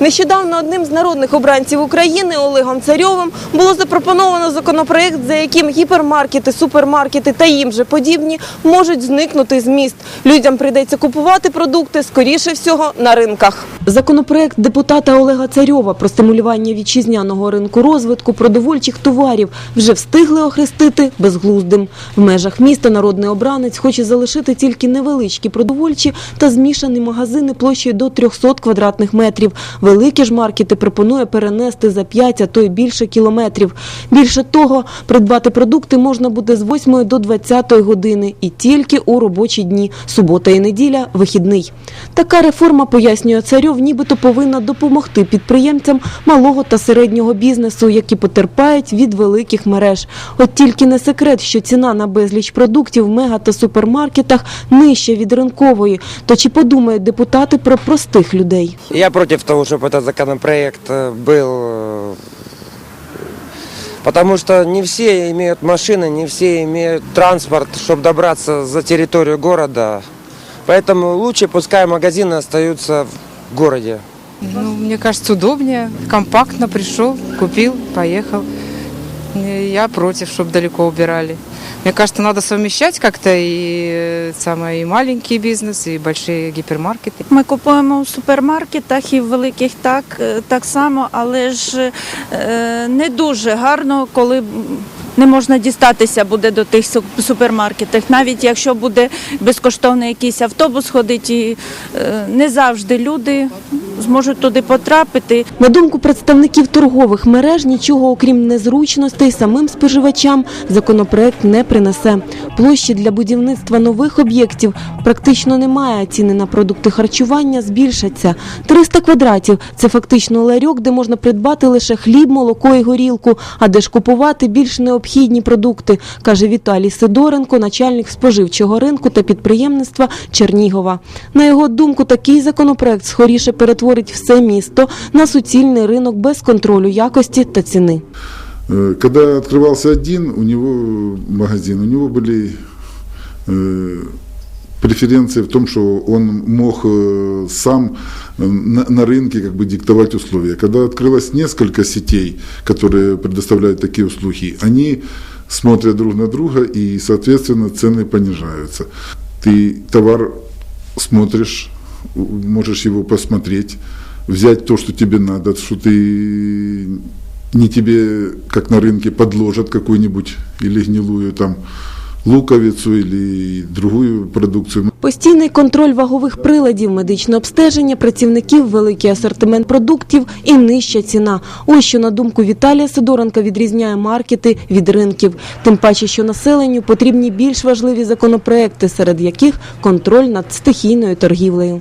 Нещодавно одним з народних обранців України Олегом Царьовим було запропоновано законопроект, за яким гіпермаркети, супермаркети та їм же подібні можуть зникнути з міст. Людям прийдеться купувати продукти скоріше всього на ринках. Законопроект депутата Олега Царьова про стимулювання вітчизняного ринку розвитку продовольчих товарів вже встигли охрестити безглуздим. В межах міста народний обранець хоче залишити тільки невеличкі продовольчі та змішані магазини площею до 300 квадратних метрів. Великі ж маркети пропонує перенести за 5, а то й більше кілометрів. Більше того, придбати продукти можна буде з 8 до 20 години і тільки у робочі дні. Субота і неділя – вихідний. Така реформа, пояснює Царьов, нібито повинна допомогти підприємцям малого та середнього бізнесу, які потерпають від великих мереж. От тільки не секрет, що ціна на безліч продуктів в мега та супермаркетах нижча від ринкової. То чи подумають депутати про простих людей? Я против того, чтобы этот законопроект э, был, э, потому что не все имеют машины, не все имеют транспорт, чтобы добраться за территорию города. Поэтому лучше пускай магазины остаются в городе. Ну, мне кажется, удобнее, компактно пришел, купил, поехал. Э, Я против, чтобы далеко убирали. Мне кажется, надо совмещать как-то и, э, самое, и маленький бизнес, и большие гипермаркеты. Ми купуємо в супермаркетах і в великих так, е, так само, але ж е, не дуже гарно, коли не можна дістатися буде до тих супермаркетів. Навіть якщо буде безкоштовний якийсь автобус ходить, і е, не завжди люди зможуть туди потрапити. На думку представників торгових мереж, нічого окрім незручностей самим споживачам законопроект не принесе. Площі для будівництва нових об'єктів практично немає. Ціни на продукти харчування збільшаться. 300 квадратів – це фактично ларьок, де можна придбати лише хліб, молоко і горілку, а де ж купувати більш необхідні продукти, каже Віталій Сидоренко, начальник споживчого ринку та підприємництва Чернігова. На його думку, такий законопроект скоріше перетворить все місто на суцільний ринок без контролю якості та ціни. Э, Когда открывался один у него магазин, у него были э, преференции в том, что он мог э, сам э, на, на рынке как бы диктовать условия. Когда открылось несколько сетей, которые предоставляют такие услуги, они смотрят друг на друга и, соответственно, цены понижаются. Ты товар смотришь, можешь его посмотреть, взять то, что тебе надо, что ты не тебе, как на рынке, подложат какую-нибудь или гнилую там луковицу или другую продукцію. Постійний контроль вагових приладів, медичне обстеження, працівників, великий асортимент продуктів і нижча ціна. Ось що, на думку Віталія Сидоренка, відрізняє маркети від ринків. Тим паче, що населенню потрібні більш важливі законопроекти, серед яких контроль над стихійною торгівлею.